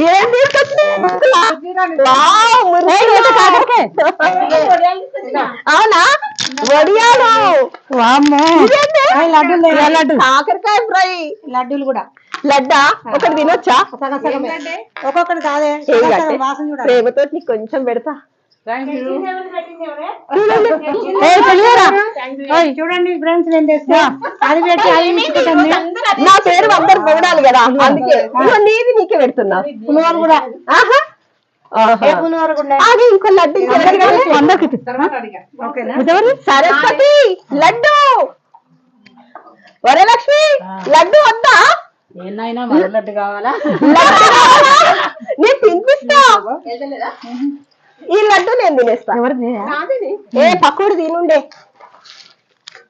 ఏం. అవునా? వడియాలు. కాకరకాయ ఫ్రై. లడ్డూలు కూడా. లడ్డా? ఒకటి తినొచ్చా? ఒక్కొక్కటి కాదే. ప్రేమతో నీకు కొంచెం పెడతా. చూడండి ఫ్రెండ్స్ నేను తెస్తా అది పెట్టి అది నా పేరు అందరు పొగడాలి కదా? అందుకే. నీది నీకే పెడుతున్నా. పులిహోర కూడా. ఆహా. ఆహా. ఏ పులిహోర కూడా ఆగు, ఇంకో లడ్డు అందరికి సరస్వతి లడ్డు. వరలక్ష్మి లడ్డు వద్దా? ఏనాయినా లడ్డు కావాలా? నేను తినిపిస్తా. ఈ లడ్డు నేను తినేస్తా. ఏ పకోడి తినుండే.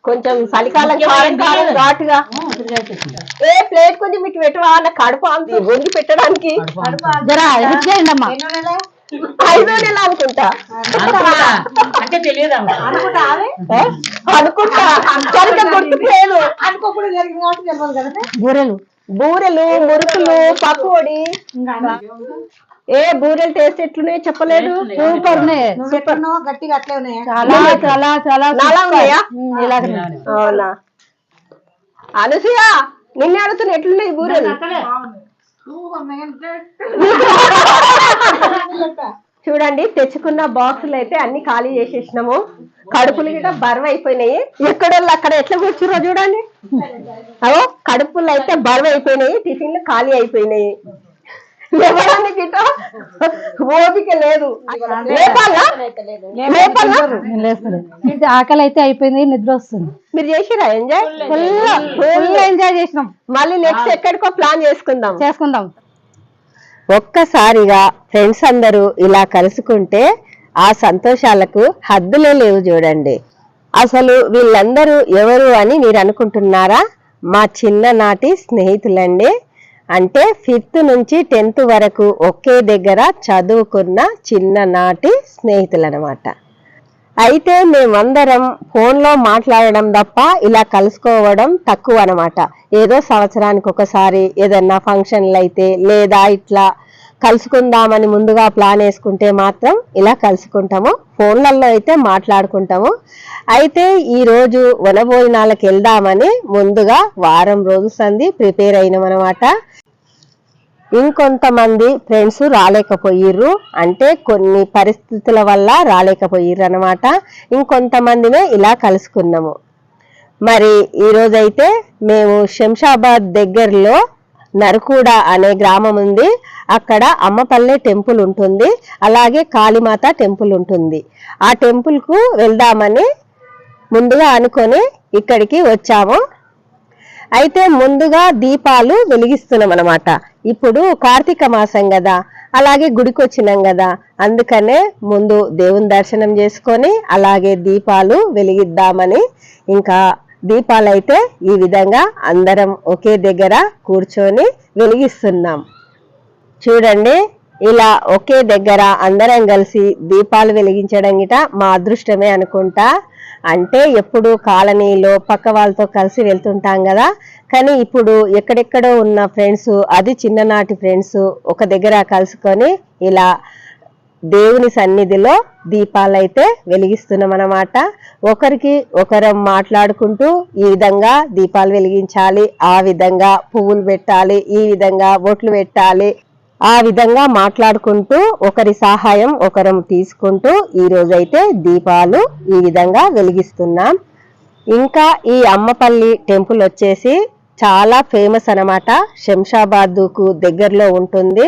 కొంచెం చలికాలం కాలం కాలం ఘాటుగా. ఏ ప్లేట్ కొంచెం ఇటు పెట్టు వాళ్ళ కడుపు అంత వంగి పెట్టడానికి. ఐదో నెల అనుకుంటా. అంటే తెలియదమ్మా అనుకుంటా అనుకోకుండా జరిగింది కాబట్టి తెలియదు కదా. బూరెలు. బూరెలు మురుకులు పకోడి. ఏ బూరెలు టేస్ట్ ఎట్లున్నాయో చెప్పలేదు. Super super. గట్టిగా అట్లే ఉన్నాయి? చాలా చాలా చాలా నాలా ఉన్నాయా? అవునా? అనసూయ నిన్నే అడుగుతున్నా ఎట్లున్నాయి బూరెలు? చూడండి తెచ్చుకున్న బాక్సులు అయితే అన్ని ఖాళీ చేసేసినాము. కడుపులు కూడా బరువు అయిపోయినాయి. ఎక్కడోళ్ళు అక్కడ ఎట్లా కూర్చురో చూడండి. అవో కడుపులు అయితే బరువు అయిపోయినాయి టిఫిన్లు ఖాళీ అయిపోయినాయి. గిట్ట ఓపిక లేదు. ఆకలి అయితే అయిపోయింది నిద్ర వస్తుంది. మీరు చేసిరా ఎంజాయ్? ఫుల్ ఎంజాయ్ చేసినాం. మళ్ళీ నెక్స్ట్ ఎక్కడికో ప్లాన్ చేసుకుందాం. చేసుకుందాం. ఒక్కసారిగా ఫ్రెండ్స్ అందరూ ఇలా కలుసుకుంటే ఆ సంతోషాలకు హద్దులే లేవు చూడండి. అసలు వీళ్ళందరూ ఎవరు అని మీరు అనుకుంటున్నారా? మా చిన్ననాటి స్నేహితులండి. అంటే ఫిఫ్త్ నుంచి టెన్త్ వరకు ఒకే దగ్గర చదువుకున్న చిన్ననాటి స్నేహితులనమాట. అయితే మేమందరం ఫోన్లో మాట్లాడడం తప్ప ఇలా కలుసుకోవడం తక్కువ అనమాట ఏదో సంవత్సరానికి ఒకసారి ఏదన్నా ఫంక్షన్లు అయితే లేదా ఇట్లా కలుసుకుందామని ముందుగా ప్లాన్ వేసుకుంటే మాత్రం ఇలా కలుసుకుంటాము. ఫోన్లలో అయితే మాట్లాడుకుంటాము. అయితే ఈరోజు వనభోజనాలకు వెళ్దామని ముందుగా వారం రోజు సంది ప్రిపేర్ అయినామన్నమాట. ఇంకొంతమంది ఫ్రెండ్స్ రాలేకపోయిర్రు. అంటే కొన్ని పరిస్థితుల వల్ల రాలేకపోయిర్రు అనమాట ఇంకొంతమందినే ఇలా కలుసుకున్నాము. మరి ఈరోజైతే మేము శంషాబాద్ దగ్గరలో నరకూడ అనే గ్రామం ఉంది. అక్కడ అమ్మపల్లె టెంపుల్ ఉంటుంది. అలాగే కాళీమాత టెంపుల్ ఉంటుంది. ఆ టెంపుల్కు వెళ్దామని ముందుగా అనుకొని ఇక్కడికి వచ్చాము. అయితే ముందుగా దీపాలు వెలిగిస్తున్నాం అనమాట ఇప్పుడు కార్తీక మాసం కదా అలాగే గుడికి వచ్చినాం కదా అందుకనే ముందు దేవుని దర్శనం చేసుకొని అలాగే దీపాలు వెలిగిద్దామని ఇంకా దీపాలు అయితే ఈ విధంగా అందరం ఒకే దగ్గర కూర్చొని వెలిగిస్తున్నాం. చూడండి ఇలా ఒకే దగ్గర అందరం కలిసి దీపాలు వెలిగించడం గిట మా అదృష్టమే అనుకుంటా. అంటే ఎప్పుడు కాలనీలో పక్క వాళ్ళతో కలిసి వెళ్తుంటాం కదా. కానీ ఇప్పుడు ఎక్కడెక్కడో ఉన్న ఫ్రెండ్స్ అది చిన్ననాటి ఫ్రెండ్స్ ఒక దగ్గర కలుసుకొని ఇలా దేవుని సన్నిధిలో దీపాలైతే వెలిగిస్తున్నాం అన్నమాట ఒకరికి ఒకరం మాట్లాడుకుంటూ ఈ విధంగా దీపాలు వెలిగించాలి ఆ విధంగా పువ్వులు పెట్టాలి ఈ విధంగా బొట్లు పెట్టాలి ఆ విధంగా మాట్లాడుకుంటూ ఒకరి సహాయం ఒకరం తీసుకుంటూ ఈరోజైతే దీపాలు ఈ విధంగా వెలిగిస్తున్నాం. ఇంకా ఈ అమ్మపల్లి టెంపుల్ వచ్చేసి చాలా ఫేమస్ అనమాట శంషాబాద్కు దగ్గరలో ఉంటుంది.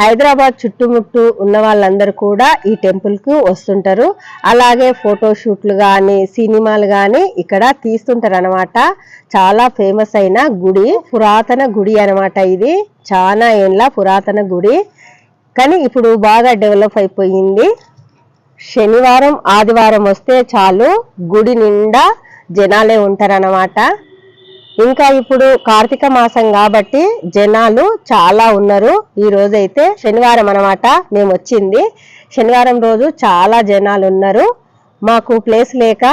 హైదరాబాద్ చుట్టుముట్టు ఉన్న వాళ్ళందరూ కూడా ఈ టెంపుల్కు వస్తుంటారు. అలాగే ఫోటోషూట్లు కానీ సినిమాలు కానీ ఇక్కడ తీస్తుంటారు అనమాట చాలా ఫేమస్ అయిన గుడి పురాతన గుడి అనమాట ఇది. చాలా ఏండ్ల పురాతన గుడి. కానీ ఇప్పుడు బాగా డెవలప్ అయిపోయింది. శనివారం ఆదివారం వస్తే చాలు గుడి నిండా జనాలే ఉంటారన్నమాట. ఇంకా ఇప్పుడు కార్తీక మాసం కాబట్టి జనాలు చాలా ఉన్నారు. ఈ రోజైతే శనివారం అనమాట మేము వచ్చింది. శనివారం రోజు చాలా జనాలు ఉన్నారు. మాకు ప్లేస్ లేక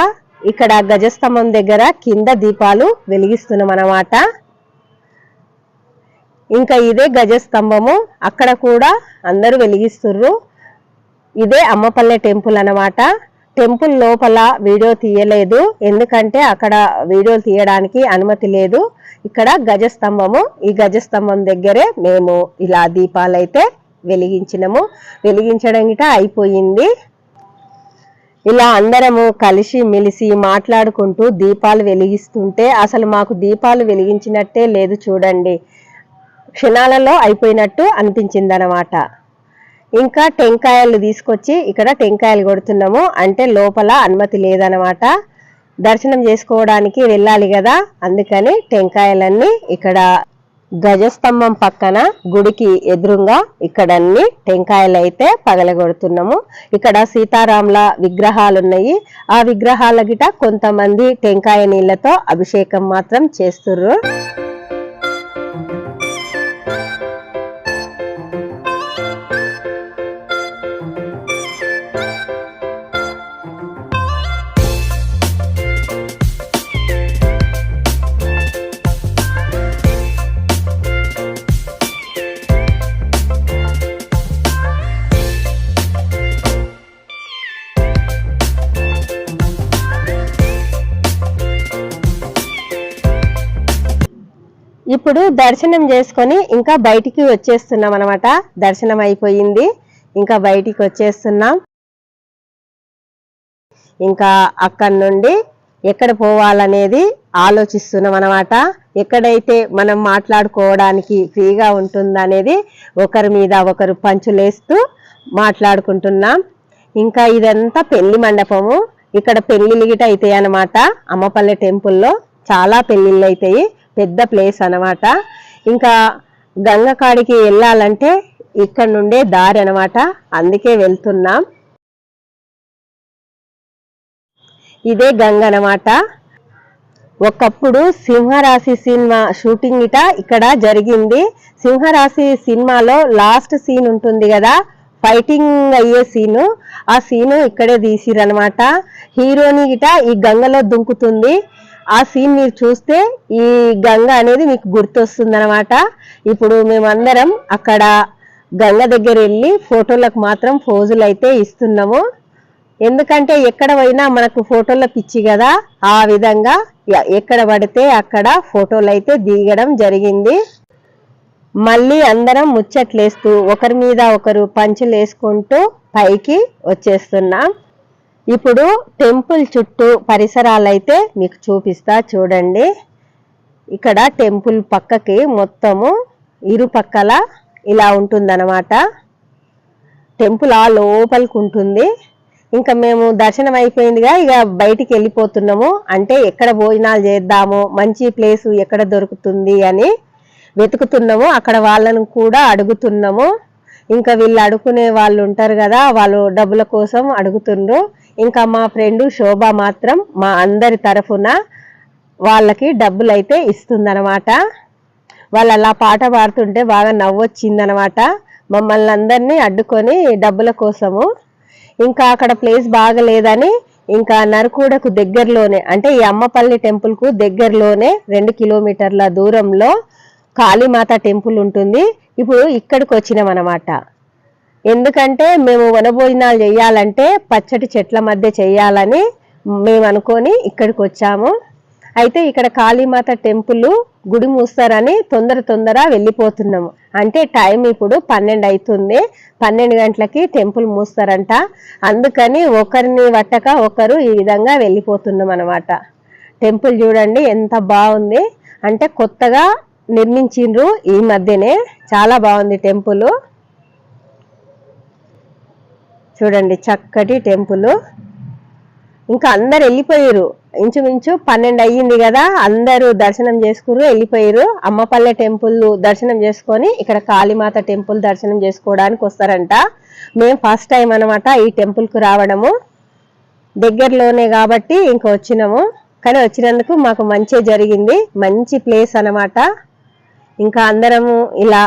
ఇక్కడ గజస్తంభం దగ్గర కింద దీపాలు వెలిగిస్తున్నాం అన్నమాట. ఇంకా ఇదే గజస్తంభము. అక్కడ కూడా అందరూ వెలిగిస్తుర్రు. ఇదే అమ్మపల్లె టెంపుల్ అన్నమాట. టెంపుల్ లోపల వీడియో తీయలేదు. ఎందుకంటే అక్కడ వీడియోలు తీయడానికి అనుమతి లేదు. ఇక్కడ గజస్తంభము. ఈ గజస్తంభం దగ్గరే మేము ఇలా దీపాలైతే వెలిగించినము. వెలిగించడం గిట అయిపోయింది. ఇలా అందరము కలిసి మెలిసి మాట్లాడుకుంటూ దీపాలు వెలిగిస్తుంటే అసలు మాకు దీపాలు వెలిగించినట్టే లేదు చూడండి. క్షణాలలో అయిపోయినట్టు అనిపించింది అన్నమాట ఇంకా టెంకాయలు తీసుకొచ్చి ఇక్కడ టెంకాయలు కొడుతున్నాము. అంటే లోపల అనుమతి లేదనమాట దర్శనం చేసుకోవడానికి వెళ్ళాలి కదా. అందుకని టెంకాయలన్నీ ఇక్కడ గజస్తంభం పక్కన గుడికి ఎదురుగా ఇక్కడ అన్ని టెంకాయలు అయితే పగలగొడుతున్నాము. ఇక్కడ సీతారాముల విగ్రహాలు ఉన్నాయి ఆ విగ్రహాల గిట కొంతమంది టెంకాయ నీళ్ళతో అభిషేకం మాత్రం చేస్తుర్రు. ఇప్పుడు దర్శనం చేసుకొని ఇంకా బయటికి వచ్చేస్తున్నాం అనమాట దర్శనం అయిపోయింది. ఇంకా బయటికి వచ్చేస్తున్నాం. ఇంకా అక్కడి నుండి ఎక్కడ పోవాలనేది ఆలోచిస్తున్నాం అనమాట ఎక్కడైతే మనం మాట్లాడుకోవడానికి ఫ్రీగా ఉంటుందనేది ఒకరి మీద ఒకరు పంచులేస్తూ మాట్లాడుకుంటున్నాం. ఇంకా ఇదంతా పెళ్ళి మండపము. ఇక్కడ పెళ్ళిళ్ళు గిట అవుతాయి అనమాట అమ్మపల్లె టెంపుల్లో చాలా పెళ్ళిళ్ళు అవుతాయి పెద్ద ప్లేస్ అన్నమాట. ఇంకా గంగ కాడికి వెళ్ళాలంటే ఇక్కడ నుండే దారి అన్నమాట. అందుకే వెళ్తున్నాం. ఇదే గంగ అన్నమాట. ఒకప్పుడు సింహరాశి సినిమా షూటింగ్ ఇట ఇక్కడ జరిగింది. సింహరాశి సినిమాలో లాస్ట్ సీన్ ఉంటుంది కదా ఫైటింగ్ అయ్యే సీను. ఆ సీను ఇక్కడే తీసిరనమాట హీరోని గిట ఈ గంగలో దుంకుతుంది. ఆ సీన్ మీరు చూస్తే ఈ గంగ అనేది మీకు గుర్తొస్తుంది అనమాట ఇప్పుడు మేమందరం అక్కడ గంగ దగ్గర వెళ్ళి ఫోటోలకు మాత్రం ఫోజులు అయితే ఇస్తున్నాము. ఎందుకంటే ఎక్కడ పోయినా మనకు ఫోటోల పిచ్చి కదా. ఆ విధంగా ఎ- ఎక్కడ పడితే అక్కడ ఫోటోలు అయితే దిగడం జరిగింది. మళ్ళీ అందరం ముచ్చట్లేస్తూ ఒకరి మీద ఒకరు పంచులు వేసుకుంటూ పైకి వచ్చేస్తున్నాం. ఇప్పుడు టెంపుల్ చుట్టూ పరిసరాలు అయితే మీకు చూపిస్తా చూడండి. ఇక్కడ టెంపుల్ పక్కకి మొత్తము ఇరుపక్కల ఇలా ఉంటుందన్నమాట. టెంపుల్ ఆ లోపలికి ఉంటుంది. ఇంకా మేము దర్శనం అయిపోయిందిగా ఇక బయటికి వెళ్ళిపోతున్నాము. అంటే ఎక్కడ భోజనాలు చేద్దాము మంచి ప్లేస్ ఎక్కడ దొరుకుతుంది అని వెతుకుతున్నాము. అక్కడ వాళ్ళను కూడా అడుగుతున్నాము. ఇంకా వీళ్ళు అడుకునే వాళ్ళు ఉంటారు కదా వాళ్ళు డబ్బుల కోసం అడుగుతుండ్రు. ఇంకా మా ఫ్రెండ్ శోభ మాత్రం మా అందరి తరఫున వాళ్ళకి డబ్బులు అయితే ఇస్తుందన్నమాట. వాళ్ళు అలా పాట పాడుతుంటే బాగా నవ్వొచ్చిందనమాట మమ్మల్ని అందరినీ అడ్డుకొని డబ్బుల కోసము. ఇంకా అక్కడ ప్లేస్ బాగలేదని ఇంకా నరకూడకు దగ్గరలోనే అంటే ఈ అమ్మపల్లి టెంపుల్కు దగ్గరలోనే రెండు కిలోమీటర్ల దూరంలో కాళీమాత టెంపుల్ ఉంటుంది. ఇప్పుడు ఇక్కడికి వచ్చినాం అనమాట ఎందుకంటే మేము వనభోజనాలు చేయాలంటే పచ్చటి చెట్ల మధ్య చేయాలని మేము అనుకొని ఇక్కడికి వచ్చాము. అయితే ఇక్కడ కాళీమాత టెంపుల్ గుడి మూస్తారని తొందర తొందర వెళ్ళిపోతున్నాము. అంటే టైం ఇప్పుడు పన్నెండు అవుతుంది. పన్నెండు గంటలకి టెంపుల్ మూస్తారంట. అందుకని ఒకరిని పట్టక ఒకరు ఈ విధంగా వెళ్ళిపోతున్నాం అనమాట టెంపుల్ చూడండి ఎంత బాగుంది. అంటే కొత్తగా నిర్మించిండ్రు ఈ మధ్యనే. చాలా బాగుంది టెంపుల్. చూడండి చక్కటి టెంపుల్. ఇంకా అందరు వెళ్ళిపోయారు ఇంచుమించు పన్నెండు అయ్యింది కదా అందరూ దర్శనం చేసుకురు వెళ్ళిపోయారు అమ్మపల్లె టెంపుల్ దర్శనం చేసుకొని ఇక్కడ కాళీమాత టెంపుల్ దర్శనం చేసుకోవడానికి వస్తారంట. మేము ఫస్ట్ టైం అనమాట ఈ టెంపుల్కు రావడము. దగ్గరలోనే కాబట్టి ఇంకా వచ్చినాము. కానీ వచ్చినందుకు మాకు మంచి జరిగింది. మంచి ప్లేస్ అనమాట ఇంకా అందరము ఇలా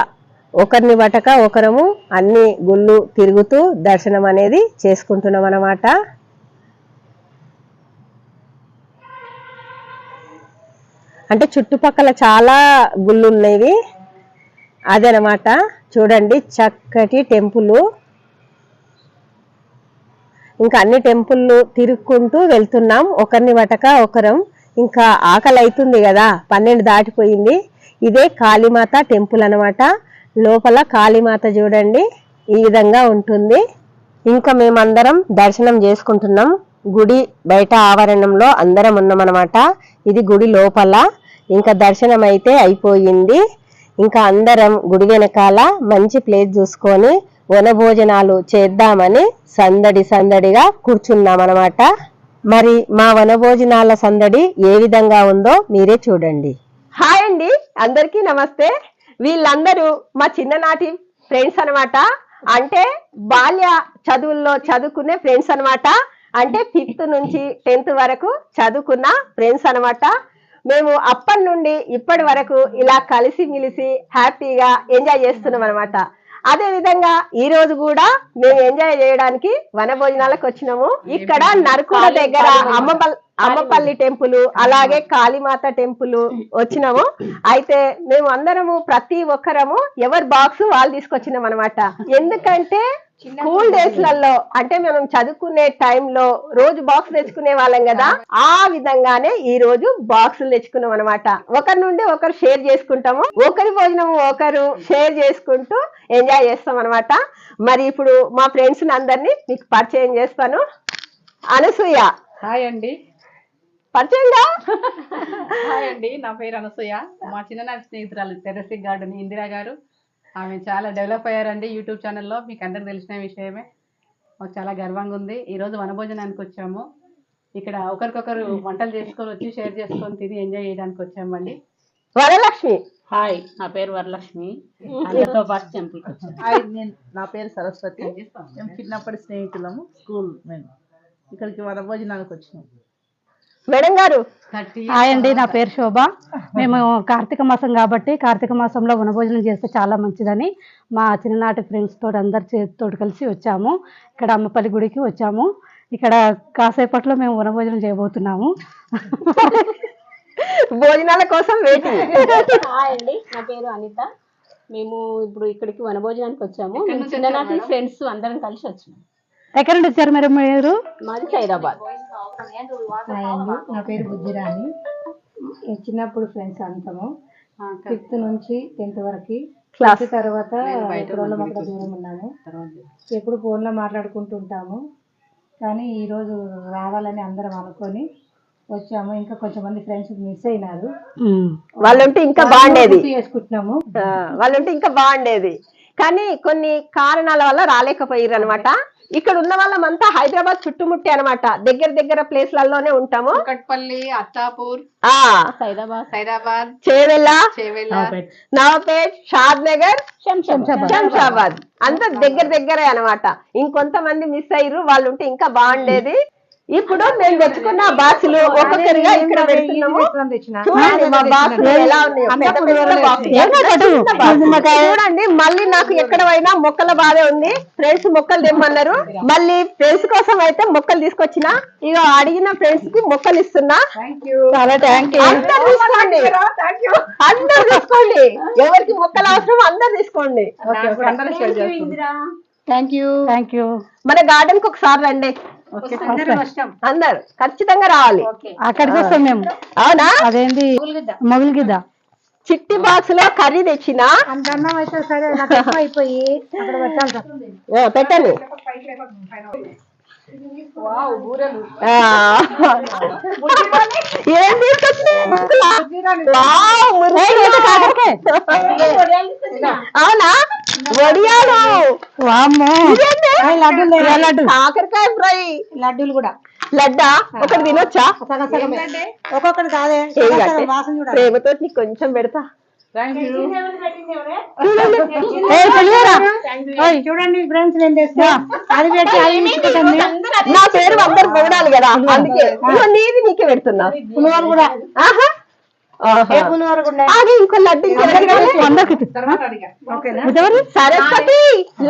ఒకరిని వటక ఒకరము అన్ని గుళ్ళు తిరుగుతూ దర్శనం అనేది చేసుకుంటున్నాం అన్నమాట. అంటే చుట్టుపక్కల చాలా గుళ్ళు ఉన్నాయి అదనమాట చూడండి చక్కటి టెంపుల్. ఇంకా అన్ని టెంపుల్లు తిరుక్కుంటూ వెళ్తున్నాం. ఒకరిని వటక ఒకరం. ఇంకా ఆకలి అవుతుంది కదా. పన్నెండు దాటిపోయింది. ఇదే కాళీమాత టెంపుల్ అన్నమాట. లోపల కాళీమాత చూడండి. ఈ విధంగా ఉంటుంది. ఇంకా మేమందరం దర్శనం చేసుకుంటున్నాం. గుడి బయట ఆవరణంలో అందరం ఉన్నామన్నమాట. ఇది గుడి లోపల. ఇంకా దర్శనం అయితే అయిపోయింది. ఇంకా అందరం గుడి వెనకాల మంచి ప్లేస్ చూసుకొని వనభోజనాలు చేద్దామని సందడి సందడిగా కూర్చున్నాం అనమాట మరి మా వనభోజనాల సందడి ఏ విధంగా ఉందో మీరే చూడండి. హాయ్ అండి. అందరికీ నమస్తే. వీళ్ళందరూ మా చిన్ననాటి ఫ్రెండ్స్ అన్నమాట. అంటే బాల్య చదువుల్లో చదువుకునే ఫ్రెండ్స్ అన్నమాట. అంటే ఫిఫ్త్ నుంచి టెన్త్ వరకు చదువుకున్న ఫ్రెండ్స్ అన్నమాట. మేము అప్పటి నుండి ఇప్పటి వరకు ఇలా కలిసి మిలిసి హ్యాపీగా ఎంజాయ్ చేస్తున్నాం అనమాట అదే విధంగా ఈ రోజు కూడా మేము ఎంజాయ్ చేయడానికి వన భోజనాలకు వచ్చినాము. ఇక్కడ నరకుడ దగ్గర అమ్మపల్లి అమ్మపల్లి టెంపుల్ అలాగే కాళీమాత టెంపుల్ వచ్చినాము. అయితే మేము అందరము ప్రతి ఒక్కరము ఎవరి బాక్స్ వాళ్ళు తీసుకొచ్చినాం అనమాట ఎందుకంటే స్కూల్ డేస్లలో అంటే మనం చదువుకునే టైంలో రోజు బాక్స్ తెచ్చుకునే వాళ్ళం కదా ఆ విధంగానే ఈ రోజు బాక్సులు తెచ్చుకున్నాం అనమాట ఒకరి నుండి ఒకరు షేర్ చేసుకుంటాము. ఒకరి భోజనం ఒకరు షేర్ చేసుకుంటూ ఎంజాయ్ చేస్తాం అనమాట మరి ఇప్పుడు మా ఫ్రెండ్స్ అందరినీ మీకు పరిచయం చేస్తాను. అనసూయ. హాయ్ అండి. పరిచయంగా? హాయ్ అండి నా పేరు అనసూయ. మా చిన్ననాటి స్నేహితురాలు టెరసిక్ గార్డెన్ ఇందిరా గారు. ఆమె చాలా డెవలప్ అయ్యారండి యూట్యూబ్ ఛానల్లో. మీకు అందరికి తెలిసిన విషయమే. మాకు చాలా గర్వంగా ఉంది. ఈరోజు వనభోజనానికి వచ్చాము. ఇక్కడ ఒకరికొకరు వంటలు చేసుకొని వచ్చి షేర్ చేసుకొని తిని ఎంజాయ్ చేయడానికి వచ్చామండి. వరలక్ష్మి. హాయ్ నా పేరు వరలక్ష్మి. అందరితో పాటు టెంపుల్ హాయ్ నేను నా పేరు సరస్వతి. మేము చిన్నప్పటి స్నేహితులము స్కూల్ మేము. ఇక్కడికి వన భోజనానికి వచ్చినాం. మేడం గారు హాయ్ అండి నా పేరు శోభ. మేము కార్తీక మాసం కాబట్టి కార్తీక మాసంలో వనభోజనం చేస్తే చాలా మంచిదని మా చిన్ననాటి ఫ్రెండ్స్ తోటి అందరి తోటి కలిసి వచ్చాము. ఇక్కడ అమ్మపల్లి గుడికి వచ్చాము. ఇక్కడ కాసేపట్లో మేము వనభోజనం చేయబోతున్నాము. భోజనాల కోసం వెయిటింగ్ హాయ్ అండి నా పేరు అనిత. మేము ఇప్పుడు ఇక్కడికి వనభోజనానికి వచ్చాము. మేము చిన్ననాటి ఫ్రెండ్స్ అందరం కలిసి వచ్చినాం ఎక్కడి నుండి వచ్చారు మీరు మీరు? మాది సైదాబాద్ హాయ్ అండి. నా పేరు బుజ్జిరాణి. ఈ చిన్నప్పుడు ఫ్రెండ్స్ అంతము. ఫిఫ్త్ నుంచి టెన్త్ వరకు క్లాస్ తర్వాత దూరం ఉన్నాము. ఎప్పుడు ఫోన్లో మాట్లాడుకుంటూ ఉంటాము కానీ ఈరోజు రావాలని అందరం అనుకొని వచ్చాము. ఇంకా కొంచెం మంది ఫ్రెండ్స్ మిస్ అయినారు. వాళ్ళుంటే ఇంకా బాగుండేది. చేసుకుంటున్నాము. వాళ్ళుంటే ఇంకా బాగుండేది. కానీ కొన్ని కారణాల వల్ల రాలేకపోయారు అనమాట ఇక్కడ ఉన్న వాళ్ళమంతా హైదరాబాద్ చుట్టుముట్టి అనమాట దగ్గర దగ్గర ప్లేస్లలోనే ఉంటాము. కుకట్పల్లి అత్తాపూర్ సైదాబాద్ సైదాబాద్ చేవెళ్ళ నవపేట్. షాద్ నగర్ శంషాబాద్. శంషాబాద్. అంతా దగ్గర దగ్గరే అనమాట ఇంకొంతమంది మిస్ అయ్యారు వాళ్ళు ఉంటే ఇంకా బాగుండేది. ఇప్పుడు మేము తెచ్చుకున్న బాక్సులు ఒక్కొక్కరిగా ఇక్కడ పెడుతున్నాము. చూడండి మా బాక్సులు ఎలా ఉన్నాయో. చూడండి మళ్ళీ నాకు ఎక్కడ పోయినా మొక్కల బాధే ఉంది. ఫ్రెండ్స్ మొక్కలు తెమ్మన్నారు. మళ్ళీ ఫ్రెండ్స్ కోసం అయితే మొక్కలు తీసుకొచ్చిన. ఇక అడిగిన ఫ్రెండ్స్కి మొక్కలు ఇస్తున్నా. చాలా థ్యాంక్ యూ అందరు తీసుకోండి. అందరు తీసుకోండి. ఎవరికి మొక్కలు అవసరం అందరు తీసుకోండి. థ్యాంక్ యూ థ్యాంక్ యూ మన గార్డెన్కి ఒకసారి రండి. అందరు ఖచ్చితంగా రావాలి. అక్కడికి వస్తాం మేము. అవునా? అదేంటి మొగులు గిద్ద చిట్టి బాక్స్లో కర్రీ తెచ్చిన? పెట్టండి. ఏం. అవునా? వడియాలు. కాకరకాయ ఫ్రై. లడ్డూలు కూడా. లడ్డా? ఒకటి తినొచ్చా? ఒక్కొక్కటి కాదే. వాసన ప్రేమతో నీకు కొంచెం పెడతా. పులిహోర చూడండి ఫ్రెండ్స్ నేను తెస్తా అది పెట్టి నా పేరు అందరు పొగడాలి కదా. అందుకే. నీది నీకే పెడుతున్నా. పులిహోర కూడా. ఆహా. ఆహా. పులిహోర కూడా? ఆగు, ఇంకో లడ్డు సరస్వతి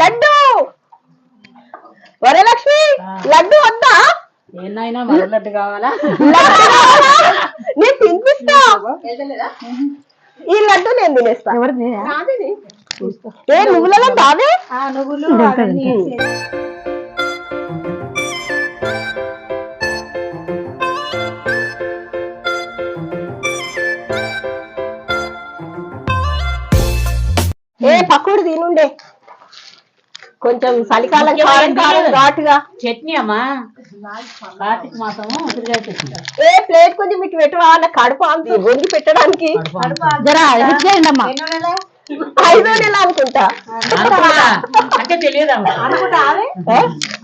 లడ్డు. వరలక్ష్మి లడ్డు వద్దా? లడ్డు కావాలా? నేను తినిపిస్తా. ఈ లడ్డు నేను తినేస్తా. ఏ నువ్వులలో బావే? ఆ నువ్వులు ఏ పకోడి తినుండే. కొంచెం చలికాలం కారం కారం ఘాటుగా. చట్నీ అమ్మా. కార్తీక మాసము ఉసిరికాయ చట్నీ. ఏ ప్లేట్ కొంచెం ఇటు పెట్టవా? నా కడుపు అంత గొంగి పెట్టడానికి. జరా హెల్ప్ చేయండి అమ్మా ఎన్నో నెల ఐదో నెల అనుకుంటా. అంటే?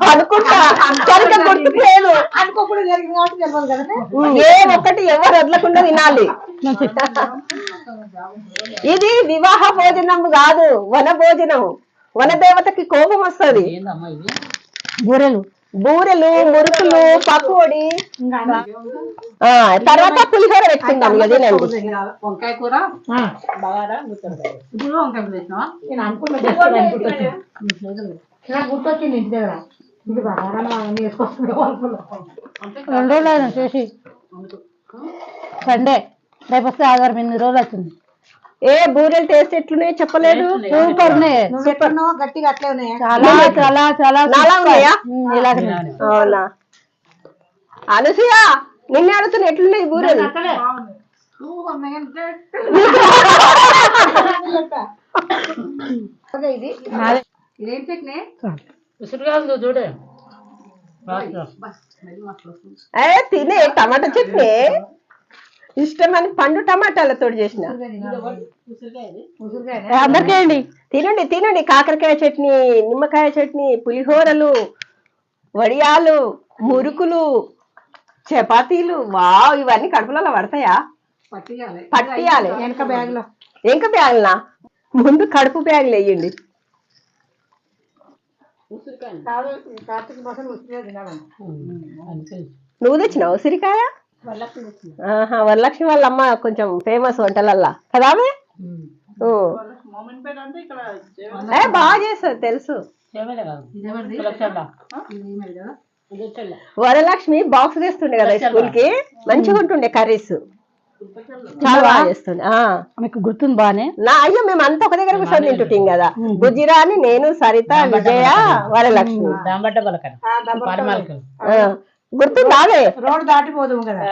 అనుకుంటా సరిగ్గా గుర్తులేదు అనుకోకుండా జరిగింది కాబట్టి తెలియదు కదా ఏ ఒక్కటి ఎవరు వదలకుండా తినాలి ఇది వివాహ భోజనం కాదు వన భోజనం వన దేవతకి కోపం వస్తుంది. బూరెలు. బూరెలు మురుకులు పకోడి. తర్వాత పులిహోర పెట్టుకుందాం తినండి. వంకాయ కూర? ఇప్పుడు వంకాయ నేను అనుకున్నా గుర్తొచ్చింది. ఇంటి దగ్గర. ఇది రెండు రోజులు అయినా చేసి. సండే. రేపు వస్తే ఆధారం ఎనిమిది రోజులు అవుతుంది. ఏ బూరెలు టేస్ట్ ఎట్లున్నాయో చెప్పలేదు. సూపర్ ఉన్నాయి. ఎట్లున్నావు గట్టిగా అట్లే ఉన్నాయా? చాలా చాలా చాలా నాలా ఉన్నాయా? అవునా? అనసూయ నిన్నే అడుగుతున్నా ఎట్లున్నాయి బూరెలు? ఇది. ఇదేం చట్నీ? చూడే. తినే టమాటా చట్నీ? ఇష్టమని పండు టమాటాలతో చేసిన. ఉసిరికాయ అందరికీ అండి తినండి తినండి. కాకరకాయ చట్నీ నిమ్మకాయ చట్నీ పులిహోరలు వడియాలు మురుకులు చపాతీలు. వావ్ ఇవన్నీ కడుపులలో పడతాయా? పట్టియాలి. పట్టియాలి. వెనక బ్యాగ్లో ఇంకా బ్యాగులనా ముందు కడుపు బ్యాగులు వేయండి నువ్వు తెచ్చినావు ఉసిరికాయ? వరలక్ష్మి వాళ్ళ అమ్మ కొంచెం ఫేమస్ వంటలల్లా. కదా బాగా చేస్తుంది తెలుసు. వరలక్ష్మి బాక్స్ తెస్తుండే కదా స్కూల్కి మంచిగా ఉంటుండే కర్రీస్. చాలా బాగా చేస్తుంది ఆ. మీకు గుర్తుంది బానే? నా అయ్యో మేము అంతా ఒక దగ్గర కూర్చొని తింటుంటాం కదా. గుజిరా అని నేను సరిత విజయ వరలక్ష్మి. గుర్తుందావే? రోడ్డు దాటిపోదు కదా.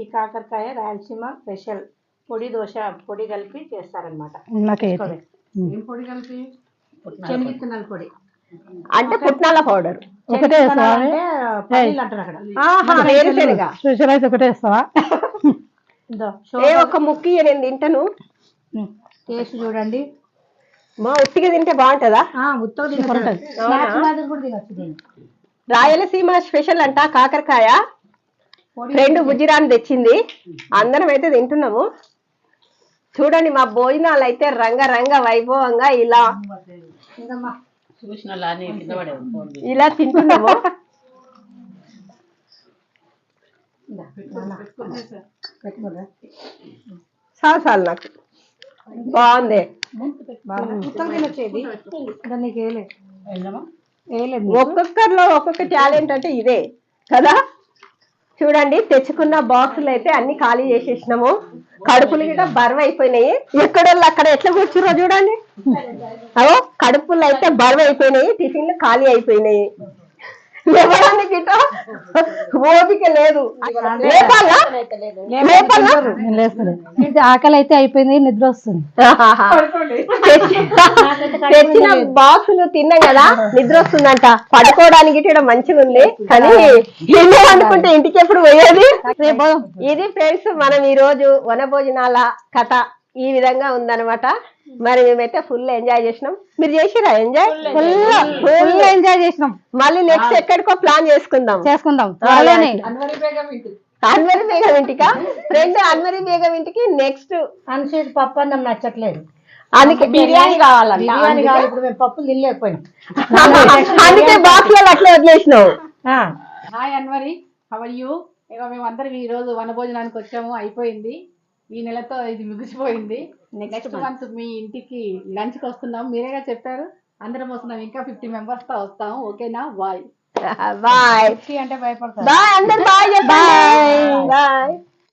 ఈ కాకరకాయ రాయలసీమ స్పెషల్ పొడి దోశ పొడి కలిపి చేస్తారనమాట ఏం పొడి కలిపి? శనగిత్తనాల పొడి. అంటే పుట్నాల పౌడర్. ఒకటే స్పెషల్ అయితే ఏ ఒక ముక్కి నేను తింటాను. టేస్ట్ చూడండి. మా ఉట్టిగా తింటే బాగుంటుందా? ఉత్తగా రాయలసీమ స్పెషల్ అంట కాకరకాయ. ఫ్రెండ్ గుజిరాని తెచ్చింది. అందరం అయితే తింటున్నాము. చూడండి మా భోజనాలు అయితే రంగరంగ వైభవంగా ఇలా. ఇలా తింటున్నాము. చాలు చాలు నాకు. బాగుంది. ఒక్కొక్కరిలో ఒక్కొక్క టాలెంట్ అంటే ఇదే కదా? చూడండి తెచ్చుకున్న బాక్సులు అయితే అన్ని ఖాళీ చేసేసినాము. కడుపులు గిట్ట బరువు అయిపోయినాయి ఎక్కడోళ్ళు అక్కడ ఎట్లా కూర్చురో చూడండి. అవో కడుపులు అయితే బరువు అయిపోయినాయి టిఫిన్లు ఖాళీ అయిపోయినాయి. ఓపిక లేదు. ఆకలి అయితే అయిపోయింది నిద్ర వస్తుంది. తెచ్చి- తెచ్చిన బాక్సులు తిన్నాం కదా నిద్ర వస్తుందంట. పడుకోవడానికి ఇక్కడ మంచిగా ఉంది కానీ ఎన్నో అనుకుంటే ఇంటికి ఎప్పుడు పోయేది? ఇది ఫ్రెండ్స్ మనం ఈ రోజు వనభోజనాల కథ ఈ విధంగా ఉందన్నమాట. మరి మేమైతే ఫుల్ ఎంజాయ్ చేసినాం. మీరు చేసిరా ఎంజాయ్ ఫుల్ ఫుల్ ఎంజాయ్ చేసినాం. మళ్ళీ నెక్స్ట్ ఎక్కడికో ప్లాన్ చేసుకుందాం. చేసుకుందాం. త్వరలోనే. అన్వరి బేగం ఇంటికా. ఫ్రెండ్ అన్వరి బేగం ఇంటికి నెక్స్ట్ అన్సీడ్ పప్పు అన్నం నచ్చట్లేదు. అందుకే బిర్యానీ కావాలంట. బిర్యానీ కాదు ఇప్పుడు మేము పప్పులు తినలేకపోయినాం. అందుకే బాక్స్లో అట్లా వదిలేసినావు. ఆ, హాయ్ అన్వరి. హవర్ యూ ఇక మేమందరం ఈ రోజు వనభోజనానికి వచ్చాము. అయిపోయింది. ఈ నెలతో ఇది ముగిసిపోయింది. నెక్స్ట్ మంత్ మీ ఇంటికి లంచ్కి వస్తున్నాం. మీరేగా చెప్పారు? అందరం వస్తున్నాం. ఇంకా ఫిఫ్టీ మెంబర్స్తో వస్తాము ఓకేనా? బాయ్. బాయ్. అంటే భయపడతారు. బాయ్. అందరు బాయ్. బాయ్.